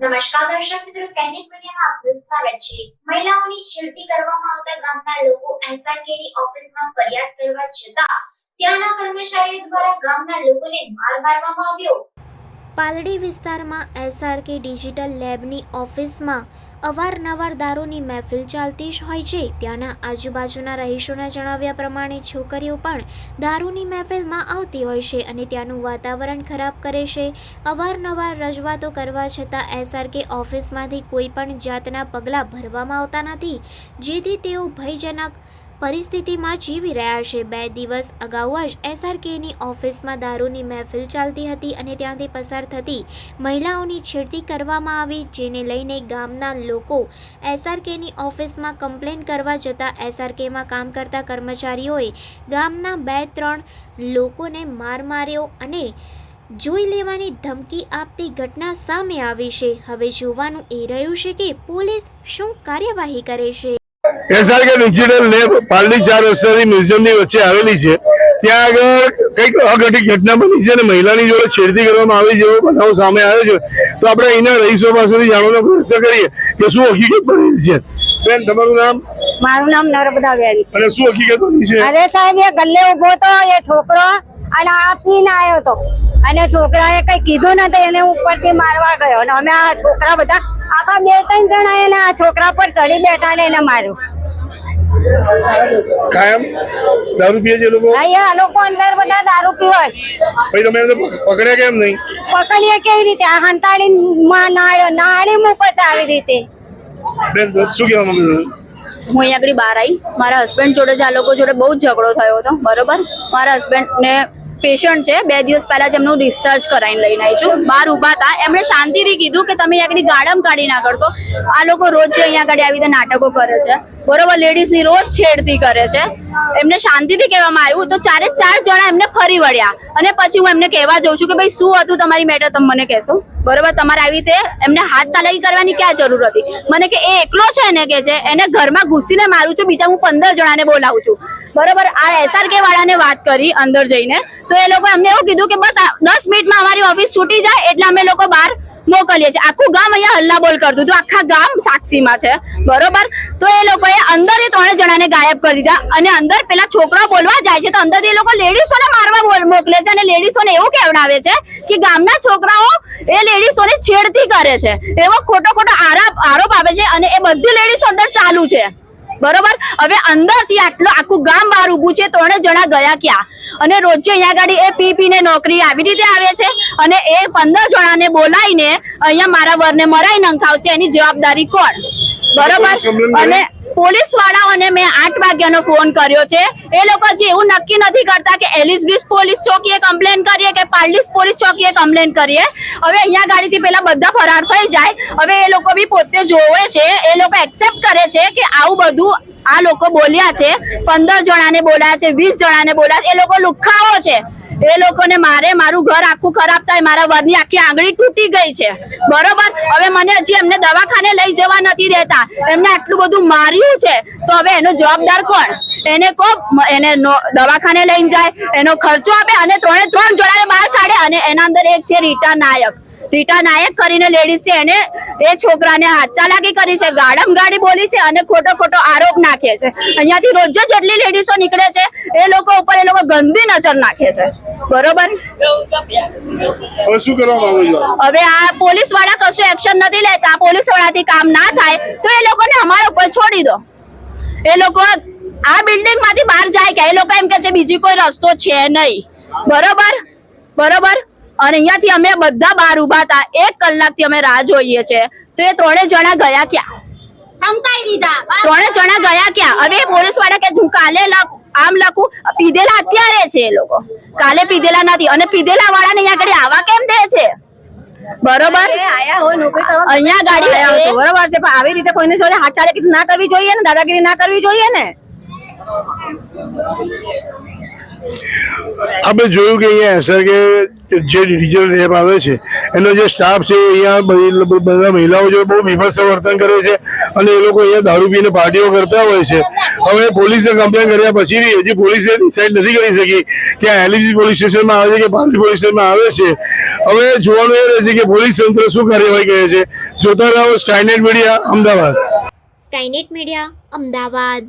નમસ્કાર દર્શક મિત્રો સ્કેનિક મીડિયામાં આપનું સ્વાગત છે. મહિલાઓની છેડતી કરવામાં આવતા ગામના લોકો એસઆરકેડી ઓફિસમાં ફરિયાદ કરવા છતાં ત્યાંના કર્મચારીઓ દ્વારા ગામના લોકોને માર મારવામાં આવ્યો. પાલડી વિસ્તારમાં એસઆરકે ડિજિટલ લેબની ઓફિસમાં અવારનવાર દારૂની મહેફિલ ચાલતી જ હોય છે. ત્યાંના આજુબાજુના રહીશોના જણાવ્યા પ્રમાણે છોકરીઓ પણ દારૂની મહેફિલમાં આવતી હોય છે અને ત્યાંનું વાતાવરણ ખરાબ કરે છે. અવારનવાર રજૂઆતો કરવા છતાં એસઆરકે ઓફિસમાંથી કોઈ પણ જાતના પગલાં ભરવામાં આવતા નથી, જેથી તેઓ ભયજનક પરિસ્થિતિમાં જીવી રહ્યા છે. બે દિવસ અગાઉ જ એસઆરકેની ઓફિસમાં દારૂની મહેફિલ ચાલતી હતી અને ત્યાંથી પસાર થતી મહિલાઓની છેડતી કરવામાં આવી, જેને લઈને ગામના લોકો એસઆરકેની ઓફિસમાં કમ્પ્લેન કરવા જતાં એસઆરકેમાં કામ કરતા કર્મચારીઓએ ગામના બે ત્રણ લોકોને માર માર્યો અને જોઈ લેવાની ધમકી આપતી ઘટના સામે આવી છે. હવે જોવાનું એ રહ્યું છે કે પોલીસ શું કાર્યવાહી કરે છે. એસઆરકે ડિજિટલ લેબ પાલડી ચાર રસ્તાની મ્યુઝિયમની વચ્ચે આવેલી છે. ત્યાં આગળ કંઈક અઘટિત ઘટના બની છે અને મહિલાની જોડે છેડતી કરવામાં આવી જેવો બનાવ સામે આવ્યો છે. તો આપણે અહીંના રહીશો પાસેથી જાણવાનો પ્રયત્ન કરીએ કે શું હકીકત બની છે. બેન તમારું નામ? મારું નામ નર્મદા બેન છે. અને શું હકીકત બની છે? અરે સાહેબ એ ગલ્લે ઊભો તો એ છોકરો અને આ પીને આવ્યો તો અને છોકરાએ કઈ કીધું નથી એને ઉપરથી મારવા ગયો. અને અમે આ છોકરા બધા આખા બે ત્રણ જણા એને આ છોકરા પર ચડી બેઠા ને એને માર્યું. કાયમ દારૂ પીએ છે લોકો? અહીંયા લોકો અંદર બધા દારૂ પીવે છે. ભાઈ તમે એમને પકડ્યા કેમ નહીં? પકડીએ કેવી રીતે? આ હંતાડી માં નાળ્યો નાળી મૂકે છે આવી રીતે. બેન શું કહેવા માંગુ છો? હું અહીંયા આગળ બહાર આવી મારા હસબન્ડ જોડે જ આ લોકો જોડે બહુ જ ઝઘડો થયો હતો બરોબર? મારા હસબન્ડને પેશન્ટ છે બે દિવસ પહેલા જ એમનું ડિસ્ચાર્જ કરાવીને લઈને આવી છું. બહાર ઊભા હતા. એમણે શાંતિથી કીધું કે તમે અહીંયા આગળ ગાડમ કાઢી ના કરશો આ લોકો રોજ અહીંયા આગળ આવી રીતે નાટકો કરે છે. બરોબર લેડીઝની રોજ છેડતી કરે છે. એમને શાંતિથી કહેવામાં આવ્યું તો ચારે ચાર જણા એમને ફરી વળ્યા. અને પછી હું એમને કહેવા જાઉં છું કે ભાઈ, શું હતું તમારી મેટર? તમે મને કહેશો. બરોબર, તમારે આવી રીતે એમને હાથ ચાલાકી કરવાની ક્યાં જરૂર હતી? મને કે, એ એકલો છે ને કે છે? એને ઘરમાં ઘૂસીને મારું છું, બીજા હું પંદર જણાને બોલાવું છું. બરોબર, આ એસઆરકે વાળાને વાત કરી અંદર જઈને. તો એ લોકો એમને એવું કીધું કે, બસ દસ મિનિટમાં અમારી ઓફિસ છૂટી જાય, એટલે અમે લોકો બહાર મોકલીએ છીએ. આખું ગામ અહીંયા હલ્લાબોલ કરતું હતું. આખા ગામ સાક્ષીમાં છે. બરોબર? તો એ લોકોએ અંદર એ ત્રણે જણાને ગાયબ કરી દીધા અને અંદર પેલા છોકરા બોલવા જાય છે તો અંદર એ લોકો લેડીઝોને મારવા મોકલે છે અને લેડીઝોને એવું કહેવડાવે છે કે ગામના છોકરાઓ એ લેડીઝોને છેડતી કરે છે. એવો ખોટો ખોટો આરોપ આરોપ આવે છે અને એ બધી લેડીઝો અંદર ચાલુ છે. બરોબર? હવે અંદરથી આટલું, આખું ગામ બહાર ઊભું છે. ત્રણે જણા ગયા ક્યાં? અને રોજે અહીંયા ગાડી એ પી પીને નોકરી આવી રીતે આવે છે અને એ પંદર જણાને બોલાવીને અહીંયા મારા વરને મરાઈ નંખાવશે એની જવાબદારી કોણ? બરોબર? અને પોલીસ વાળાઓને મેં આઠ વાગ્યાનો ફોન કર્યો છે. એ લોકો જે એવું નક્કી નથી કરતા કે એલિસ બ્રિજ પોલીસ ચોકીએ કમ્પ્લેન કરીએ કે પાલડીસ પોલીસ ચોકીએ કમ્પ્લેન કરીએ. હવે અહીંયા ગાડીથી પેલા બધા ફરાર થઈ જાય. હવે એ લોકો બી પોતે જોવે છે. એ લોકો એક્સેપ્ટ કરે છે કે આવું બધું આ લોકો બોલ્યા છે, પંદર જણાને બોલાયા છે, વીસ જણાને બોલાયા છે, એ લોકો લુખાઓ છે. એ લોકોને મારે મારું ઘર આખું ખરાબ થાય, મારા વરની આખી આંગળી તૂટી ગઈ છે. બરોબર? હવે મને હજી એમને દવાખાને લઈ જવા નથી દેતા. એમને આટલું બધું માર્યું છે, તો હવે એનો જવાબદાર કોણ? એને કો એને દવાખાને લઈને જાય, એનો ખર્ચો આપે અને ત્રણે ત્રણ જણાને બહાર કાઢે અને એના અંદર એક છે રીટા નાયક. રીટા નાયક કરીને લેડીઝ છે એને એ છોકરાને હાથ ચાલાકી કરી છે ગાડમ ગાડી બોલી છે અને ખોટો ખોટો આરોપ નાખે છે. અહીંયાથી રોજ જ જેટલી લેડીઝો નીકળે છે એ લોકો ઉપર એ લોકો ગંદી નજર નાખે છે. બરોબર? હવે આ પોલીસવાળા કશું એક્શન નથી લેતા. પોલીસ વાળાથી કામ ના થાય તો એ લોકોને અમારા ઉપર છોડી દો. એ લોકો આ બિલ્ડિંગમાંથી બહાર જાય કે એ લોકો એમ કે છે બીજી કોઈ રસ્તો છે નહીં. બરોબર? બરોબર? અને અહીંયાથી અમે બધા બહાર ઊભા હતા. એક કલાકથી અમે રાહ જોઈએ છે. તો એ ત્રણે જણા ગયા ક્યાં? દીધા. ત્રણે જણા ગયા ક્યાં? હવે પોલીસવાળા કે હું કાલે આમ લખું પીધેલા અત્યારે છે એ લોકો. કાલે પીધેલા નથી. અને પીધેલા વાળાને અહીંયા આગળ આવા કેમ દે છે? બરોબર? અહીંયા ગાડી એ- બરોબર છે પણ આવી રીતે કોઈને જોડે હાથ ચાલે ના કરવી જોઈએ ને દાદાગીરી ના કરવી જોઈએ ને? આપણે જોયું કે અહીંયા એસઆરકે જે ડિજિટલ એપ આવે છે, એનો જે સ્ટાફ છે, અહીંયા બધા મહિલાઓ જો બહુ બીભત્સ વર્તન કરે છે, અને એ લોકો અહીંયા દારૂ પીને પાર્ટીઓ કરતા હોય છે. હવે પોલીસે કમ્પ્લેન કર્યા પછી હજી પોલીસે ડિસાઇડ નથી કરી શકી કે આ એલઈજી પોલીસ સ્ટેશનમાં આવે છે કે પાર્ટી પોલીસ સ્ટેશનમાં આવે છે. હવે જોવાનું એ રહેશે કે પોલીસ તંત્ર શું કાર્યવાહી કરે છે. જોતા રહો Skynet media Ahmedabad. Skynet media Ahmedabad.